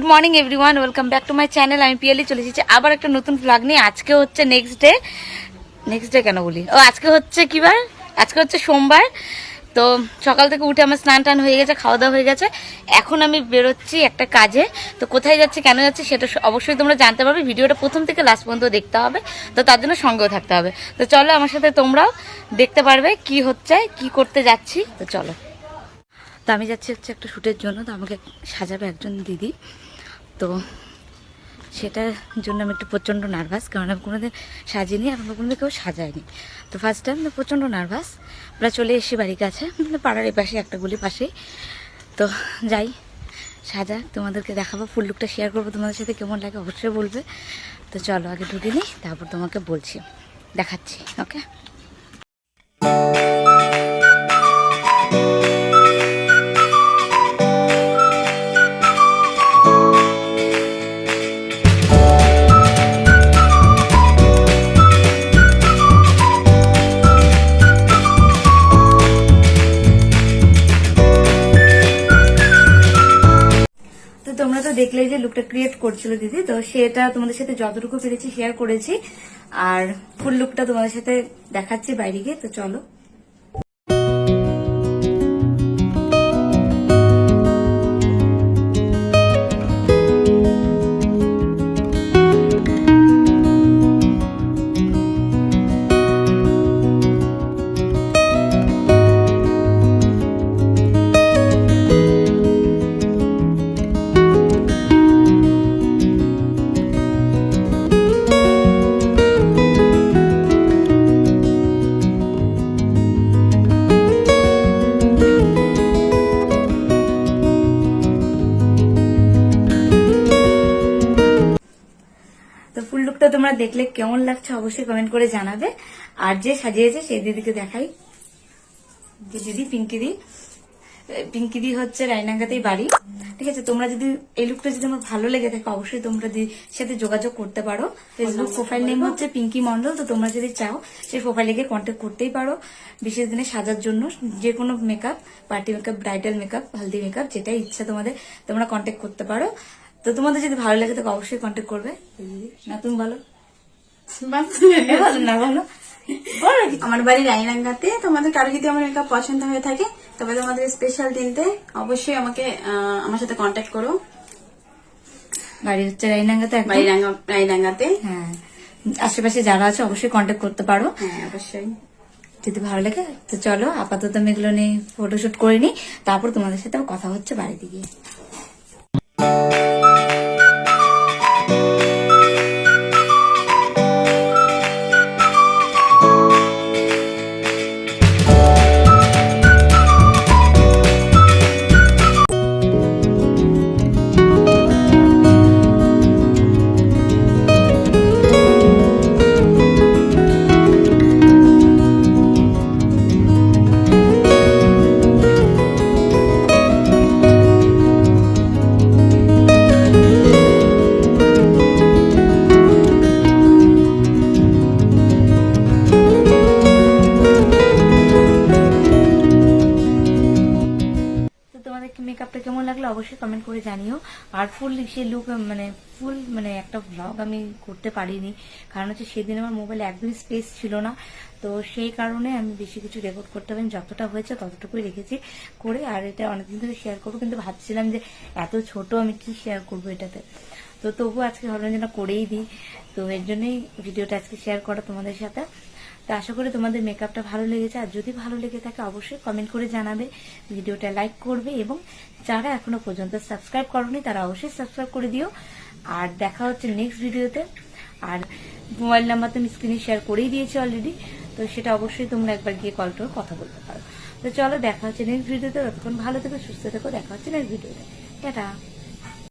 Good morning everyone welcome back to my channel আমি পিয়ালি চলে এসেছি। আবার একটা নতুন ব্লগ নিয়ে। আজকে হচ্ছে নেক্সট ডে নেক্সট ডে কেন বলি? ও, আজকে হচ্ছে কি বার? আজকে হচ্ছে সোমবার। তো সকাল থেকে উঠে আমার স্নান টান হয়ে গেছে, খাওয়া দাওয়া হয়ে গেছে। এখন আমি বেরোচ্ছি একটা কাজে। তো কোথায় যাচ্ছি, কেন যাচ্ছি, সেটা অবশ্যই তোমরা জানতে পারবে। ভিডিওটা প্রথম থেকে লাস্ট পর্যন্ত দেখতে হবে। তো তার জন্য সঙ্গেও থাকতে হবে। তো চলো আমার সাথে তোমরাও দেখতে পারবে কি হচ্ছে, কি করতে যাচ্ছি। তো চলো। তো আমি যাচ্ছি হচ্ছে একটা শ্যুটের জন্য। তো আমাকে সাজাবে একজন দিদি। তো সেটার জন্য আমি একটু প্রচণ্ড নার্ভাস কারণ আমি কোনোদিন সাজিনি আর আমার কোনোদিন কেউ সাজায়নি। তো ফার্স্ট টাইম তো প্রচণ্ড নার্ভাস প্রায় চলে এসেছি বাড়ির কাছে মানে পাড়ার পাশে, একটা গুলি পাশেই। তো যাই, সাজা, তোমাদেরকে দেখাবো ফুল লুকটা শেয়ার করব, তোমাদের সাথে কেমন লাগে অবশ্যই বলবে। তো চলো, আগে ঢুকে নিই, তারপর তোমাকে বলছি, দেখাচ্ছি ওকে তোমরা তো দেখলে যে লুকটা ক্রিয়েট করছিল দিদি, তো সেটা তোমাদের সাথে যতটুকু পেরেছি শেয়ার করেছি। আর ফুল লুকটা তোমাদের সাথে দেখাচ্ছি বাইরে গিয়ে, তো চলো। তোমরা দেখলে কেমন লাগছে অবশ্যই কমেন্ট করে জানাবে। আর যে সাজিয়েছে সেই দিদিকে দেখাই। যে দিদি পিঙ্কি দি। পিঙ্কি দি হচ্ছে রায়নাঙ্গাতেই বাড়ি। ঠিক আছে তোমরা যদি এই লুকটা যদি আমার ভালো লেগে থাকে অবশ্যই তোমরা দিদির সাথে যোগাযোগ করতে পারো। ফেসবুক প্রোফাইল নেম হচ্ছে পিঙ্কি মন্ডল তো তোমরা যদি চাও সেই প্রোফাইলে গিয়ে কন্ট্যাক্ট করতেই পারো। বিশেষ দিনে সাজার জন্য যে কোনো makeup party makeup bridal makeup haldi makeup যেটাই ইচ্ছা তোমাদের তোমরা কন্ট্যাক্ট করতে পারো। তো তোমাদের যদি ভালো লাগে তাকে অবশ্যই কন্ট্যাক্ট করবে। না তুমি বলো। না আমার বাড়ি রায়নাঙ্গাতে। তোমাদের কারও যদি আমার মেকআপ পছন্দ হয়ে থাকে তবে তোমাদের স্পেশাল দিনতে অবশ্যই আমাকে আহ, আমার সাথে কন্ট্যাক্ট করো। বাড়ি হচ্ছে রাইনাঙ্গাতে বাড়ি রায়নাঙ্গাতে। হ্যাঁ। আশেপাশে যারা আছে অবশ্যই কন্ট্যাক্ট করতে পারো। হ্যাঁ অবশ্যই। যদি ভালো লাগে তো চলো আপাতত আমি এগুলো নিয়ে ফটোশুট করে নিই। তারপর তোমাদের সাথে কথা হচ্ছে বাড়িতে গিয়ে। লাগল অবশ্যই কমেন্ট করে জানিও। আর ফুল সে লুক মানে ফুল মানে একটা ব্লগ আমি করতে পারিনি। কারণ হচ্ছে সেদিন আমার মোবাইলে একদমই স্পেস ছিল না। তো সেই কারণে আমি বেশি কিছু রেকর্ড করতে পারিনি। যতটা হয়েছে ততটুকুই রেখেছি। করে আর এটা অনেকদিন ধরে শেয়ার করব। কিন্তু ভাবছিলাম যে এত ছোট আমি কি শেয়ার করব এটাতে? তো তবু আজকে ভাবলাম যেন করেই দিই। তো এর জন্যই ভিডিওটা আজকে শেয়ার করা তোমাদের সাথে। তো আশা করি তোমাদের মেকআপটা ভালো লেগেছে। আর যদি ভালো লেগে থাকে, অবশ্যই কমেন্ট করে জানাবে। ভিডিওটা লাইক করবে এবং যারা এখনও পর্যন্ত সাবস্ক্রাইব করনি, তারা অবশ্যই সাবস্ক্রাইব করে দিও। আর দেখা হচ্ছে নেক্সট ভিডিওতে। আর মোবাইল নাম্বার তো আমি স্ক্রিনে শেয়ার করেই দিয়েছি অলরেডি তো সেটা অবশ্যই তোমরা একবার গিয়ে কল করে কথা বলতে পারো। তো চলো, দেখা হচ্ছে নেক্সট ভিডিওতে। ততক্ষণ ভালো থেকো, সুস্থ থেকো। দেখা হচ্ছে নেক্সট ভিডিওতে। টাটা।